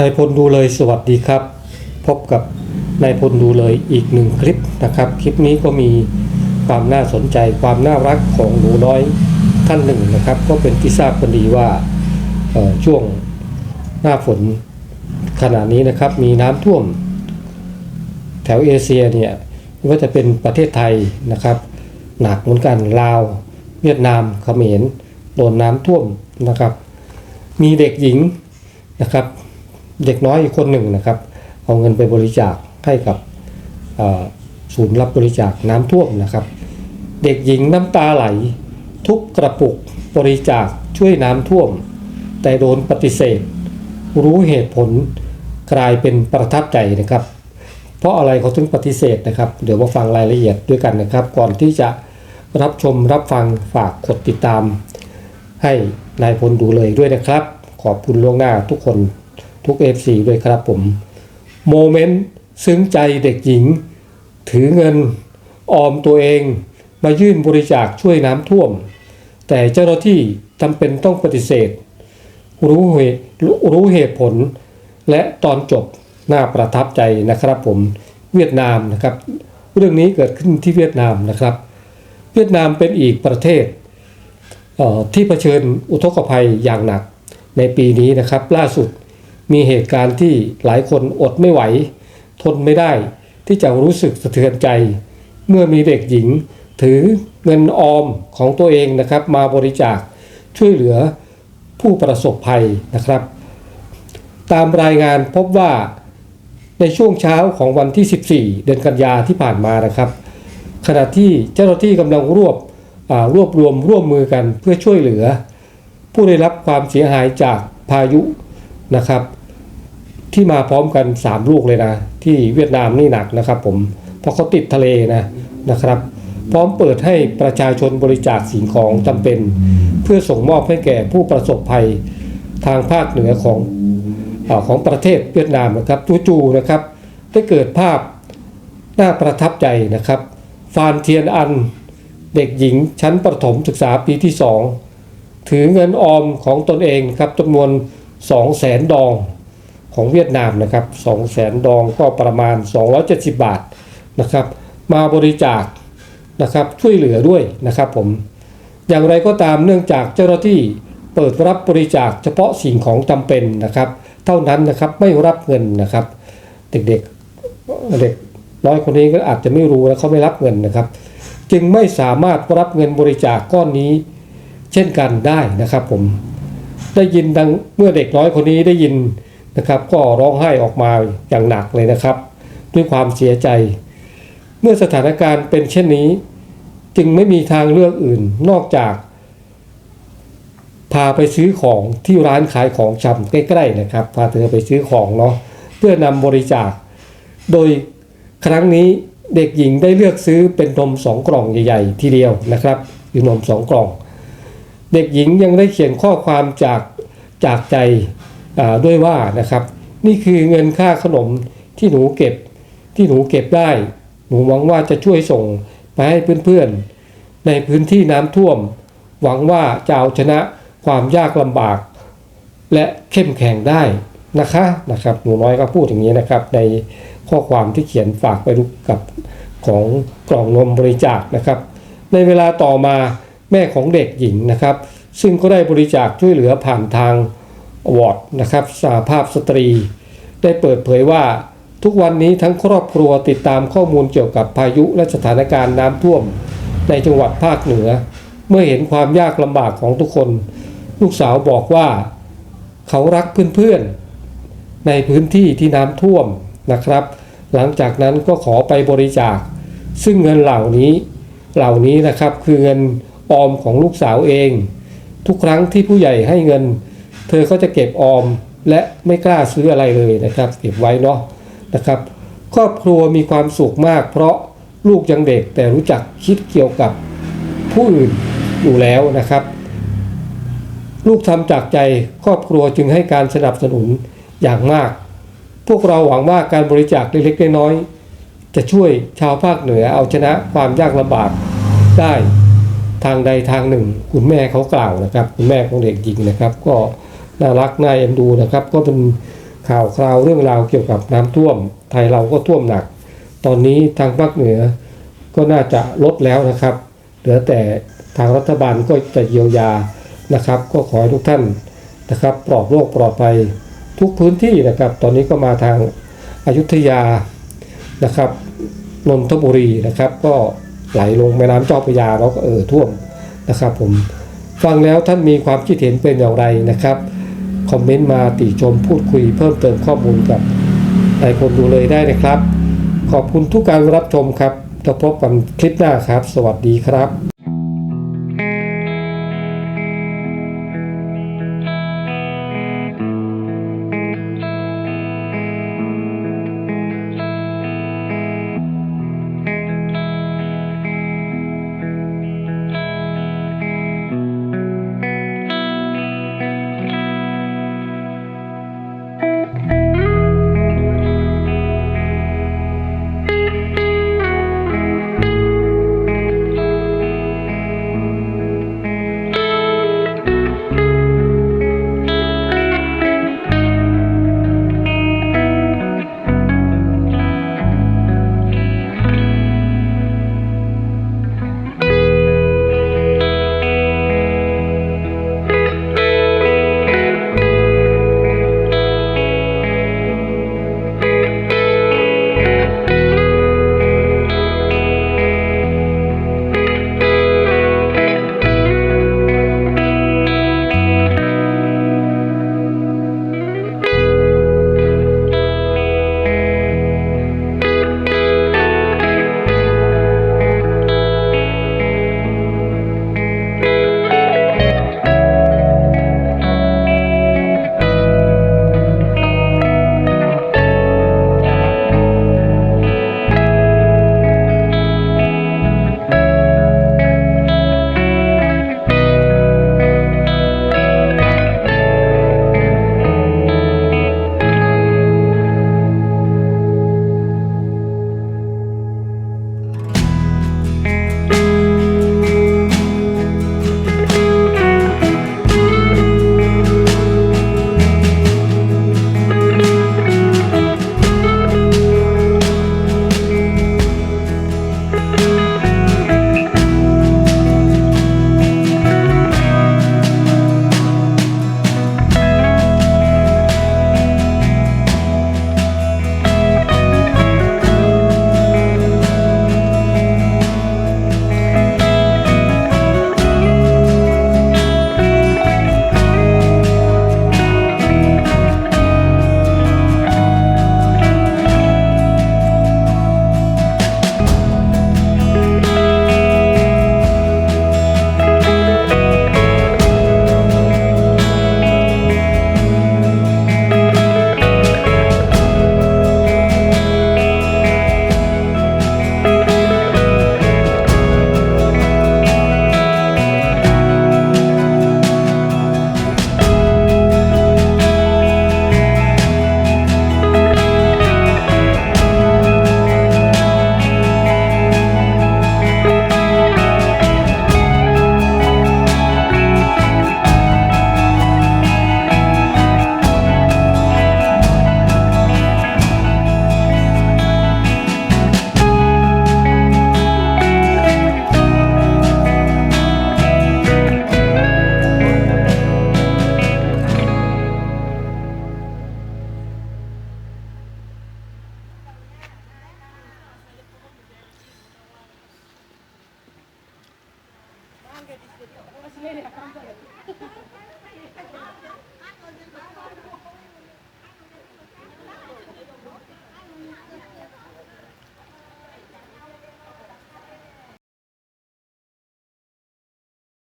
นายพลดูเลยสวัสดีครับ พบกับนายพลดูเลยอีกหนึ่งคลิปนะครับ คลิปนี้ก็มีความน่าสนใจความน่ารักของหนูน้อยท่านหนึ่งนะครับ ก็เป็นที่ทราบกันดีว่าช่วงหน้าฝนขณะนี้นะครับมีน้ำท่วม แถวเอเชียเนี่ยไม่ว่าจะเป็นประเทศไทยนะครับ หนักเหมือนกันลาว เวียดนามเขมรโดนน้ำท่วมนะครับ มีเด็กหญิงนะครับ เด็กน้อยอีกคนหนึ่งนะครับ เอาเงินไปบริจาคให้กับศูนย์รับบริจาคน้ำท่วมนะครับ เด็กหญิงน้ำตาไหล ทุกกระปุกบริจาคช่วยน้ำท่วม แต่โดนปฏิเสธ รู้เหตุผลกลายเป็นประทับใจนะครับ เพราะอะไรเขาถึงปฏิเสธนะครับ เดี๋ยวมาฟังรายละเอียดด้วยกันนะครับ ก่อนที่จะรับชมรับฟังฝากกดติดตาม ให้นายพลดูเลยด้วยนะครับ ขอบคุณล่วงหน้าทุกคน ทุก FC ด้วยครับผม โมเมนต์ซึ้งใจเด็กหญิง ถือเงินออมตัวเอง มายื่นบริจาคช่วยน้ำท่วม แต่เจ้าหน้าที่จำเป็นต้องปฏิเสธ รู้เหตุรู้เหตุผล และตอนจบน่าประทับใจนะครับผมเวียดนามนะครับ เรื่องนี้เกิดขึ้นที่เวียดนามนะครับ เวียดนามเป็นอีกประเทศเที่เผชิญอุทกภัยอย่างหนักในปีนี้นะครับ ล่าสุด มีเหตุการณ์ที่หลายคนอดไม่ไหว ทนไม่ได้ ที่จะรู้สึกสะเทือนใจ เมื่อมีเด็กหญิง ถือเงินออมของตัวเองนะครับ มาบริจาคช่วยเหลือผู้ประสบภัยนะครับ ตามรายงานพบว่าในช่วงเช้าของวันที่ 14 เดือนกันยาที่ผ่านมานะครับ ขณะที่เจ้าหน้าที่กำลังรวบรวบรวมร่วมมือกันเพื่อช่วยเหลือ ผู้ได้รับความเสียหายจากพายุ นะครับ ที่มาพร้อมกัน 3 ลูกเลยนะ ที่เวียดนามนี่หนักนะครับ ผมเพราะเขาติดทะเลนะนะครับ พร้อมเปิดให้ประชาชนบริจาคสิ่งของจำเป็น เพื่อส่งมอบให้แก่ผู้ประสบภัยทางภาคเหนือของอของประเทศเวียดนามนะครับจู่ๆนะครับ ได้เกิดภาพน่าประทับใจนะครับ ฟานเทียนอันเด็กหญิงชั้นประถมศึกษาปีที่ 2 ถือเงินออมของตนเองครับจำนวน 2 0 0แสนดองของเวียดนามนะครับ2 0 0แสนดองก็ประมาณ 270 บาทนะครับมาบริจาคนะครับช่วยเหลือด้วยนะครับผมอย่างไรก็ตามเนื่องจากเจ้าหน้าที่เปิดรับบริจาคเฉพาะสิ่งของจำเป็นนะครับ เท่านั้นนะครับไม่รับเงินนะครับ เด็กๆเด็กน้อยคนนี้ก็อาจจะไม่รู้และเขาไม่รับเงินนะครับ จึงไม่สามารถรับเงินบริจาคก้อนนี้ เช่นกันได้นะครับผม ได้ยินดังเมื่อเด็กน้อยคนนี้ได้ยินนะครับ ก็ร้องไห้ออกมาอย่างหนักเลยนะครับ ด้วยความเสียใจ เมื่อสถานการณ์เป็นเช่นนี้ จึงไม่มีทางเลือกอื่นนอกจาก พาไปซื้อของที่ร้านขายของชำใกล้ๆนะครับ พาเธอไปซื้อของเนาะเพื่อนำบริจาค โดยครั้งนี้เด็กหญิงได้เลือกซื้อเป็นนมสองกล่องใหญ่ ๆ ทีเดียวนะครับคือนมสองกล่อง เด็กหญิงยังได้เขียนข้อความจากจากใจด้วยว่านะครับ นี่คือเงินค่าขนมที่หนูเก็บที่หนูเก็บได้ หนูหวังว่าจะช่วยส่งไปให้เพื่อนๆ ในพื้นที่น้ำท่วม หวังว่าจะเอาชนะความยากลำบาก และเข้มแข็งได้นะคะนะครับหนูน้อยก็พูดอย่างนี้นะครับ ในข้อความที่เขียนฝากไปกับของกล่องนมบริจาคนะครับ ในเวลาต่อมา แม่ของเด็กหญิงนะครับ ซึ่งก็ได้บริจาคช่วยเหลือผ่านทางวอร์ดนะครับสาภาพสตรี ได้เปิดเผยว่าทุกวันนี้ทั้งครอบครัวติดตามข้อมูลเกี่ยวกับพายุและสถานการณ์น้ำท่วม ในจังหวัดภาคเหนือ เมื่อเห็นความยากลำบากของทุกคน ลูกสาวบอกว่า เขารักเพื่อนๆ ในพื้นที่ที่น้ำท่วมนะครับ หลังจากนั้นก็ขอไปบริจาค ซึ่งเงินเหล่านี้เหล่านี้นะครับคือเงิน ออมของลูกสาวเอง ทุกครั้งที่ผู้ใหญ่ให้เงิน เธอก็จะเก็บออมและไม่กล้าซื้ออะไรเลยนะครับ เก็บไว้เนาะนะครับ ครอบครัวมีความสุขมาก เพราะลูกยังเด็กแต่รู้จักคิดเกี่ยวกับผู้อื่นอยู่แล้วนะครับ ลูกทำจากใจครอบครัวจึงให้การสนับสนุนอย่างมาก พวกเราหวังว่าการบริจาคเล็กๆน้อยๆจะช่วยชาวภาคเหนือเอาชนะความยากลำบากได้ ทางใดทางหนึ่ง คุณแม่เขากล่าวนะครับ คุณแม่ของเด็กหญิงนะครับ ก็น่ารักน่าเอ็นดูนะครับ ก็เป็นข่าวคราวเรื่องราวเกี่ยวกับน้ำท่วม ไทยเราก็ท่วมหนัก ตอนนี้ทางภาคเหนือก็น่าจะลดแล้วนะครับ เหลือแต่ทางรัฐบาลก็จะเยียวยานะครับ ก็ขอให้ทุกท่านนะครับปลอดโรคปลอดภัยทุกพื้นที่นะครับ ตอนนี้ก็มาทางอายุทยานะครับนนทบุรีนะครับก็ ไหลลงแม่น้ำเจ้าพระยาแล้วก็เอ่อท่วมนะครับ ผมฟังแล้วท่านมีความคิดเห็นเป็นอย่างไรนะครับคอมเมนต์มาติชมพูดคุยเพิ่มเติมข้อมูลกับนายพลดูเลยได้นะครับ ขอบคุณทุกการรับชมครับจะพบกันคลิปหน้าครับ สวัสดีครับ అంగడి ఇస్తే ఒక సిలే అకౌంట్ అది